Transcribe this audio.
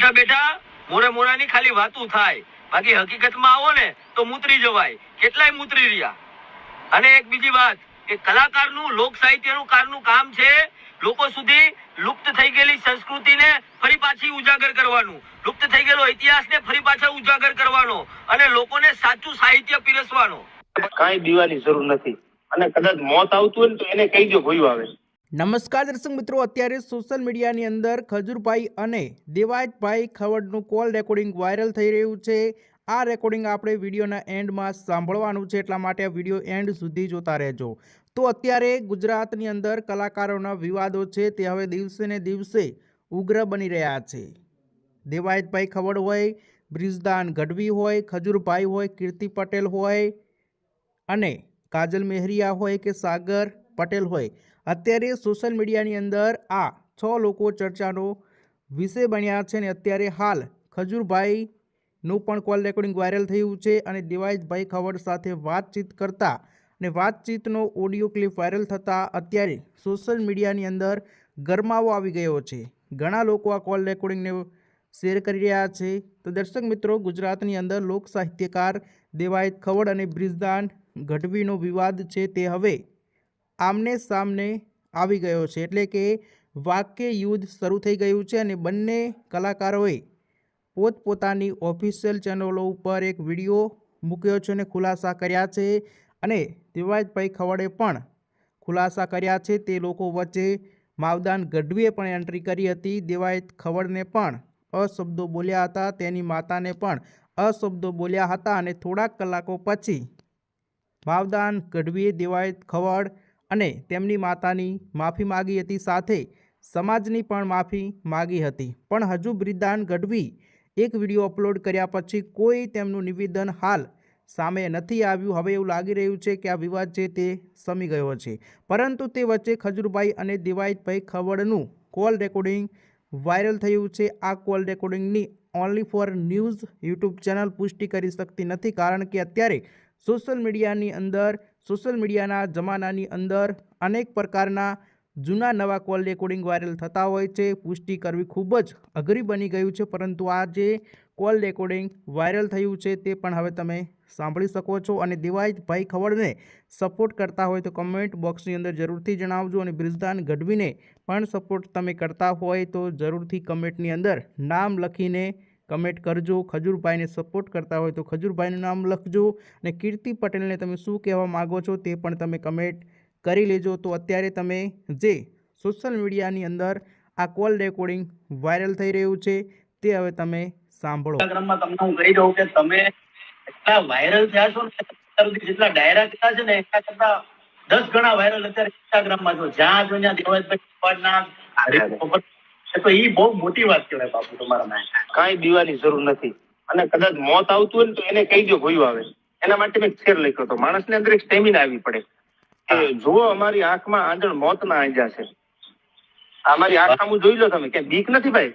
બેઠા બેઠા મોરે મોરાની ખાલી વાતું થાય. બાકી હકીકતમાં આવો ને તો મૂતરી જવાય. કેટલાય મૂતરી રહ્યા. અને એક બીજી વાત કે કલાકારનું, લોક સાહિત્યનું, કારનું કામ છે લોકો સુધી લુપ્ત થઈ ગયેલી સંસ્કૃતિને ફરી પાછી ઉજાગર કરવાનું. લુપ્ત થઈ ગયેલો ઇતિહાસને ફરી પાછા ઉજાગર કરવાનો અને લોકોને સાચું સાહિત્ય પીરસવાનો. કાંઈ દીવાની જરૂર નથી. અને કદાચ મોત આવતું હોય ને તો એને કહી દો ભયું આવે. નમસ્કાર દર્શક મિત્રો, અત્યારે સોશિયલ મીડિયાની અંદર ખજૂરભાઈ અને દેવાજભાઈ ખવડનું કોલ રેકોર્ડિંગ વાયરલ થઈ રહ્યું છે. આ રેકોર્ડિંગ આપણે વિડીયોના એન્ડમાં સાંભળવાનું છે, એટલા માટે આ વીડિયો એન્ડ સુધી જોતા રહેજો. તો અત્યારે ગુજરાતની અંદર કલાકારોના વિવાદો છે, તે હવે દિવસે ને દિવસે ઉગ્ર બની રહ્યા છે. દેવાયતભાઈ ખવડ હોય, બ્રિજદાન ગઢવી હોય, ખજૂરભાઈ હોય, કીર્તિ પટેલ હોય અને કાજલ મહેરિયા હોય કે સાગર પટેલ હોય અત્યારે સોશિયલ મીડિયાની અંદર આ છ લોકો ચર્ચાનો વિષય બન્યા છે અને અત્યારે હાલ ખજૂરભાઈનું પણ કોલ રેકોર્ડિંગ વાયરલ થયું છે અને દેવાયતભાઈ ખવડ સાથે વાતચીત કરતા અને વાતચીતનો ઓડિયો ક્લિપ વાયરલ થતાં અત્યારે સોશિયલ મીડિયાની અંદર ગરમાવો આવી ગયો છે. ઘણા લોકો આ કોલ રેકોર્ડિંગને શેર કરી રહ્યા છે. તો દર્શક મિત્રો, ગુજરાતની અંદર લોક સાહિત્યકાર દેવાયત ખવડ અને બ્રિજદાન ગઢવીનો વિવાદ છે તે હવે આમને સામને આવી ગયો છે. એટલે કે વાક્ય યુદ્ધ શરૂ થઈ ગયું છે અને બંને કલાકારોએ પોતપોતાની ઓફિશિયલ ચેનલો ઉપર એક વીડિયો મૂક્યો છે અને ખુલાસા કર્યા છે. અને દિવાજભાઈ ખવડે પણ ખુલાસા કર્યા છે. તે લોકો વચ્ચે માવદાન ગઢવીએ પણ એન્ટ્રી કરી હતી. દેવાયત ખવડને પણ અશબ્દો બોલ્યા હતા. તેની માતાને પણ અશબ્દો બોલ્યા હતા અને થોડાક કલાકો પછી માવદાન ગઢવીએ દેવાયત ખવડ અને તેમની માતાની માફી માગી હતી સાથે સમાજની પણ માફી માગી હતી. પણ હજુ બ્રિદાન ગઢવી એક વીડિયો અપલોડ કર્યા પછી કોઈ તેમનું નિવેદન હાલ સામે નથી આવ્યું. હવે એવું લાગી રહ્યું છે કે આ વિવાદ છે તે સમી ગયો છે. પરંતુ તે વચ્ચે ખજૂરભાઈ અને દિવાઈતભાઈ ખવડનું કોલ રેકોર્ડિંગ વાયરલ થયું છે. આ call રેકોર્ડિંગની only four news YouTube channel પુષ્ટિ કરી શકતી નથી કારણ કે અત્યારે સોશિયલ મીડિયાની અંદર સોશિયલ મીડિયાના જમાનાની અંદર અનેક પ્રકારના જૂના નવા કોલ રેકોર્ડિંગ વાયરલ થતા હોય છે. પુષ્ટિ કરવી ખૂબ જ અઘરી બની ગયું છે, પરંતુ આ જે કોલ રેકોર્ડિંગ વાયરલ થયું છે તે પણ હવે તમે સાંભળી શકો છો અને દિવાયતભાઈ ખવડને સપોર્ટ કરતા હોય તો કમેન્ટ બોક્સની અંદર જરૂરથી જણાવજો અને બ્રિજદાન ગઢવીને પણ સપોર્ટ તમે કરતા હોય તો જરૂરથી કમેન્ટની અંદર નામ લખીને કમેન્ટ કરજો ખજૂરભાઈને સપોર્ટ કરતા હોય તો ખજૂરભાઈનું નામ લખજો અને કીર્તિ પટેલને તમે શું કહેવા માગો છો તે પણ તમે કમેન્ટ કરી લેજો. તો અત્યારે તમે જે સોશિયલ મીડિયાની અંદર આ કોલ રેકોર્ડિંગ વાયરલ થઈ રહ્યું છે તે હવે તમે સાંભળો. ઇન્સ્ટાગ્રામમાં તમને હું કહી દઉં કે તમે એટલા વાયરલ થયા છો ને અત્યાર જેટલા ડાયરા થયા છે ને એટલા કરતા દસ ગણા વાયરલ અત્યારે ઇન્સ્ટાગ્રામમાં છો. જ્યાં જો ત્યાં દેવાયતભાઈ છે તો એ બહુ મોટી વાત કહેવાય બાપુ તમારા માટે કાંઈ દીવાની જરૂર નથી. અને કદાચ મોત આવતું હોય ને તો એને કહી દો ભયું આવે. એના માટે મેં શેર લખ્યો હતો. માણસને અંદર એક સ્ટેમિના આવી પડે. કે જુઓ અમારી આંખમાં આંજણ મોતના આંજા છે. અમારી આંખ સામું જોઈ લો તમે. કે બીક નથી ભાઈ?